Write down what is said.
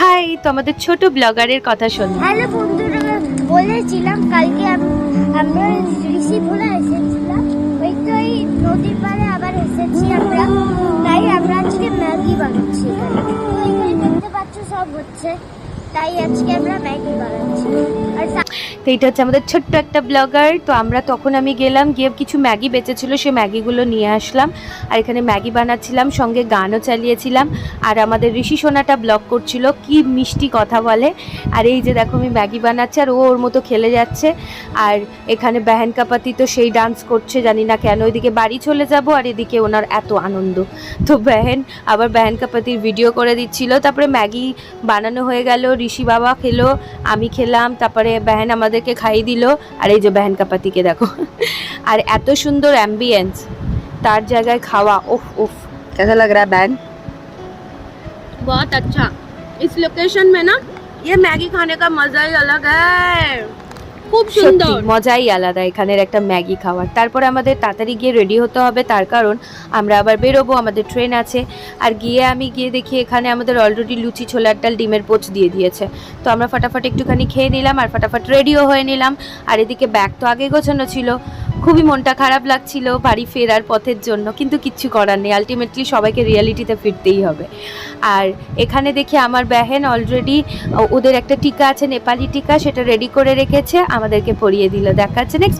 High তোমাদের ছোট ব্লগারের কথা শোনো। হ্যালো বন্ধুরা, বলেছিলাম কালকে আমরা ঋষি ভোলা এসেছিলাম। ওই তো এই নদীর পাড়ে আবার এসেছি আমরা। তাই আমরা আজকে ম্যাগি বানাচ্ছি। তো এখানে দেখতে পাচ্ছ, সব হচ্ছে। তাই আজকে আমরা ম্যাগি বানাচ্ছি। এটা হচ্ছে আমাদের ছোট্ট একটা ব্লগার, তো আমরা তখন আমি গেলাম, গিয়ে কিছু ম্যাগি বেঁচেছিল, সে ম্যাগিগুলো নিয়ে আসলাম। আর এখানে ম্যাগি বানাচ্ছিলাম, সঙ্গে গানও চালিয়েছিলাম। আর আমাদের ঋষি সোনাটা ব্লগ করছিল, কি মিষ্টি কথা বলে। আর এই যে দেখো আমি ম্যাগি বানাচ্ছি, আর ও ওর মতো খেলে যাচ্ছে। আর এখানে বেহেন কাপাতি তো সেই ডান্স করছে, জানি না কেন। ওইদিকে বাড়ি চলে যাব, আর এদিকে ওনার এত আনন্দ। তো বেহেন আবার বেহেন কাপাতির ভিডিও করে দিচ্ছিল। তারপরে ম্যাগি বানানো হয়ে গেল, ঋষি বাবা খেলো, আমি খেলাম। তারপরে বেহেন আমাদেরকে খাইয়ে দিল আর এই যে বেহেন কাপাতিকে দেখো আর এত সুন্দর অ্যাম্বিয়েন্স তার জায়গায় খাওয়া ওফ ওফ কেসা লাগ রা ব্যান बहुत अच्छा इस लोकेशन में ना ये मैगी खाने का मजा ही अलग है খুব সুন্দর। মজাই আলাদা এখানের একটা ম্যাগি খাওয়ার। তারপর আমাদের তাড়াতাড়ি গিয়ে রেডি হতে হবে তার কারণ আমরা আবার বেরোবো আমাদের ট্রেন আছে। আর গিয়ে আমি গিয়ে দেখি এখানে আমাদের অলরেডি লুচি ছোলার ডাল ডিমের পোচ দিয়ে দিয়েছে। তো আমরা ফাটাফাট একটুখানি খেয়ে নিলাম আর ফাটাফাট রেডিও হয়ে নিলাম। আর এদিকে ব্যাগ তো আগে গোছানো ছিল। খুবই মনটা খারাপ লাগছিল বাড়ি ফেরার পথের জন্য কিন্তু কিচ্ছু করার নেই। আলটিমেটলি সবাইকে রিয়ালিটিতে ফিরতেই হবে। আর এখানে দেখি আমার বেহেন অলরেডি ওদের একটা টিকা আছে, নেপালি টিকা, সেটা রেডি করে রেখেছে, আমাদেরকে পরিয়ে দিল, দেখাচ্ছে। নেক্সট